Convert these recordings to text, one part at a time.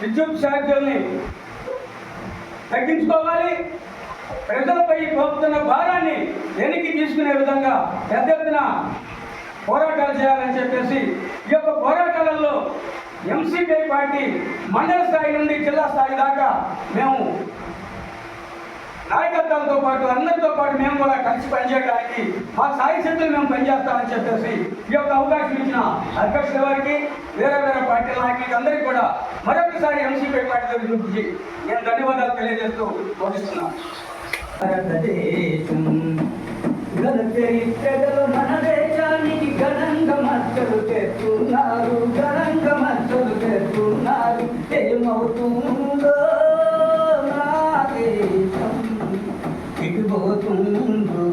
విద్యుత్ ఛార్జీల్ని తగ్గించుకోవాలి. ప్రజలపై పోతున్న భారాన్ని వెనక్కి తీసుకునే విధంగా పెద్ద ఎత్తున పోరాటాలు చేయాలని చెప్పేసి ఈ యొక్క పోరాటాలలో ఎంసీపీ పార్టీ మండల స్థాయి నుండి జిల్లా స్థాయి దాకా మేము నాయకత్వాలతో పాటు అందరితో పాటు మేము కూడా కలిసి పనిచేయడానికి మా సాయి శక్తులు మేము పనిచేస్తామని చెప్పేసి అవకాశం ఇచ్చిన అధ్యక్షుల వారికి వేరే వేరే పార్టీల నాయకులకి అందరికీ కూడా మరొకసారి ఎంసీపీ పార్టీ తరఫు నుంచి నేను ధన్యవాదాలు తెలియజేస్తూ ముగిస్తున్నాను భారతదేశం చరిత్రలో మన దేశానికి ఘనంగా మచ్చలు తెస్తున్నారు ఘనంగా మచ్చలు తెస్తున్నారు ఏమవుతుందో నా దేశం ఎటుపోతుందో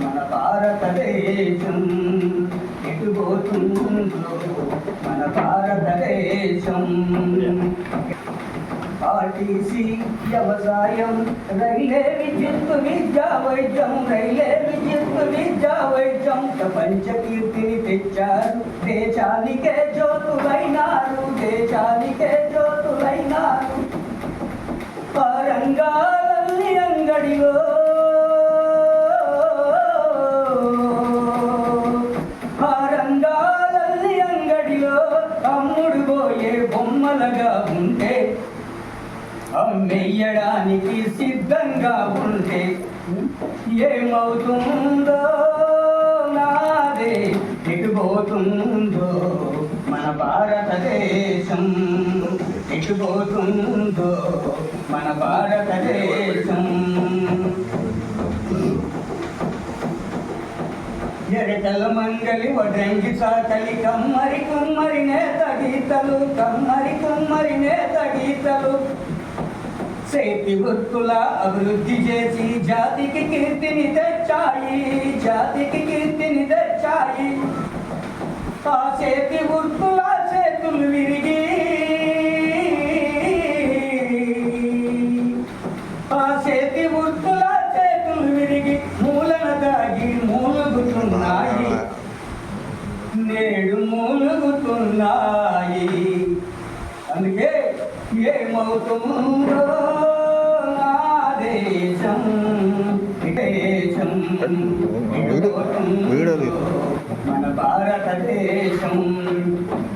మన భారతదేశం. ఎటుపోతుందో మన భారతదేశం ఆర్టీసీ వ్యవసాయం రైలే విద్యుత్ విద్యా వైద్యం రైలే విద్యుత్ విద్యా వైద్యం ప్రపంచ కీర్తిని తెచ్చారు దేశానికే జ్యోతులైనారు దేశానికే జ్యోతులైనారు ఆ అంగడిలో అమ్మేయడానికి సిద్ధంగా ఉంటే ఏమవుతుందో నాదే ఎటుపోతుందో మన భారతదేశం. ఎటుపోతుందో మన భారతదేశం. ఎడతల మంగలి వడ్రంగి సాకలి కమ్మరి కుమ్మరి నేత గీతలు కమ్మరి కుమ్మరి నేత గీతలు. చేతి వృత్తుల అభివృద్ధి చేసి జాతికి కీర్తిని తెచ్చాయి జాతికి కీర్తిని తెచ్చాయి. ఆ చేతి వృత్తుల చేతులు విరిగి ఏమవుతుందో నా దేశం దేశం మన భారతదేశం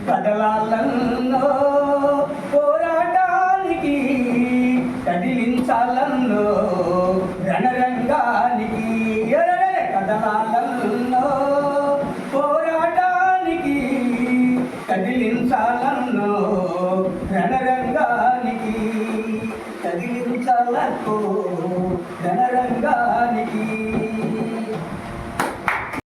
కదలాలన్నో పోరాటానికి కదిలించాలన్నో రణరంగానికి కదలాలన్నో పోరాటానికి కదిలించాలన్నో రణరంగానికి కదిలించాలన్నో రణరంగానికి